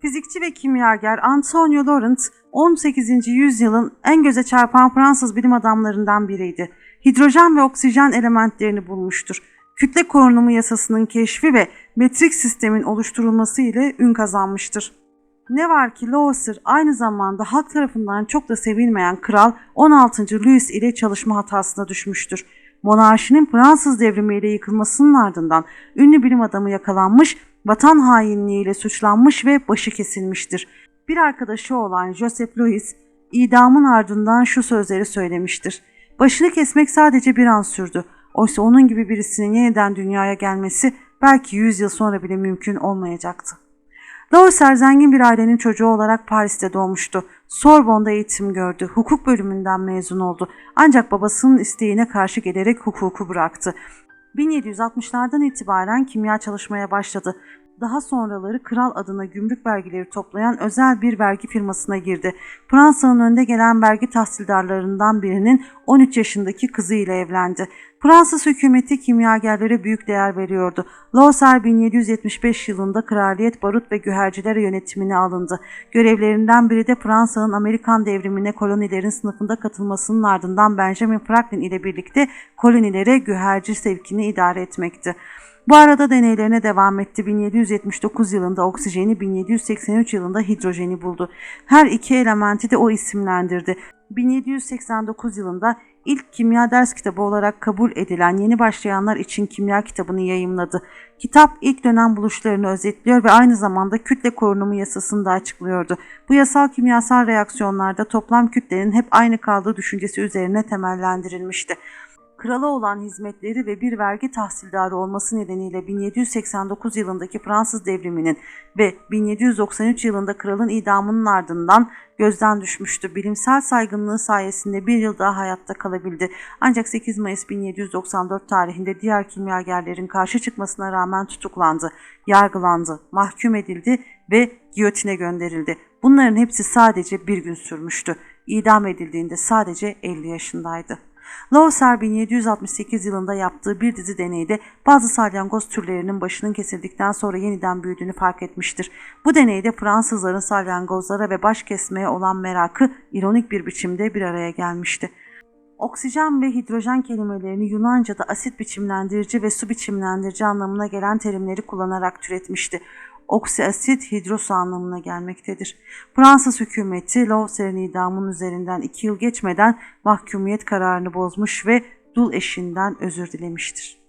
Fizikçi ve kimyager Antonio Lorentz 18. yüzyılın en göze çarpan Fransız bilim adamlarından biriydi. Hidrojen ve oksijen elementlerini bulmuştur. Kütle korunumu yasasının keşfi ve metrik sistemin oluşturulması ile ün kazanmıştır. Ne var ki Lowther aynı zamanda halk tarafından çok da sevilmeyen kral 16. Louis ile çalışma hatasına düşmüştür. Monarşinin Fransız devrimiyle yıkılmasının ardından ünlü bilim adamı yakalanmış, vatan hainliğiyle suçlanmış ve başı kesilmiştir. Bir arkadaşı olan Joseph Louis, idamın ardından şu sözleri söylemiştir. Başını kesmek sadece bir an sürdü. Oysa onun gibi birisinin yeniden dünyaya gelmesi belki 100 yıl sonra bile mümkün olmayacaktı. Lawser zengin bir ailenin çocuğu olarak Paris'te doğmuştu. Sorbonne'da eğitim gördü. Hukuk bölümünden mezun oldu. Ancak babasının isteğine karşı gelerek hukuku bıraktı. 1760'lardan itibaren kimya çalışmaya başladı. Daha sonraları kral adına gümrük vergileri toplayan özel bir vergi firmasına girdi. Fransa'nın önde gelen vergi tahsildarlarından birinin 13 yaşındaki kızı ile evlendi. Fransız hükümeti kimyagerlere büyük değer veriyordu. Lawser 1775 yılında Kraliyet Barut ve Güherciler yönetimine alındı. Görevlerinden biri de Fransa'nın Amerikan devrimine kolonilerin sınıfında katılmasının ardından Benjamin Franklin ile birlikte kolonilere güherci sevkini idare etmekti. Bu arada deneylerine devam etti. 1779 yılında oksijeni, 1783 yılında hidrojeni buldu. Her iki elementi de o isimlendirdi. 1789 yılında ilk kimya ders kitabı olarak kabul edilen Yeni Başlayanlar için Kimya kitabını yayımladı. Kitap ilk dönem buluşlarını özetliyor ve aynı zamanda kütle korunumu yasasını da açıklıyordu. Bu yasal kimyasal reaksiyonlarda toplam kütlenin hep aynı kaldığı düşüncesi üzerine temellendirilmişti krala olan hizmetleri ve bir vergi tahsildarı olması nedeniyle 1789 yılındaki Fransız devriminin ve 1793 yılında kralın idamının ardından gözden düşmüştü. Bilimsel saygınlığı sayesinde bir yıl daha hayatta kalabildi. Ancak 8 Mayıs 1794 tarihinde diğer kimyagerlerin karşı çıkmasına rağmen tutuklandı, yargılandı, mahkum edildi ve giyotine gönderildi. Bunların hepsi sadece bir gün sürmüştü. İdam edildiğinde sadece 50 yaşındaydı. Lawser 1768 yılında yaptığı bir dizi deneyde bazı salyangoz türlerinin başının kesildikten sonra yeniden büyüdüğünü fark etmiştir. Bu deneyde Fransızların salyangozlara ve baş kesmeye olan merakı ironik bir biçimde bir araya gelmişti. Oksijen ve hidrojen kelimelerini Yunanca'da asit biçimlendirici ve su biçimlendirici anlamına gelen terimleri kullanarak türetmişti oksiasit hidrosu anlamına gelmektedir. Fransız hükümeti Lawser'in idamının üzerinden iki yıl geçmeden mahkumiyet kararını bozmuş ve dul eşinden özür dilemiştir.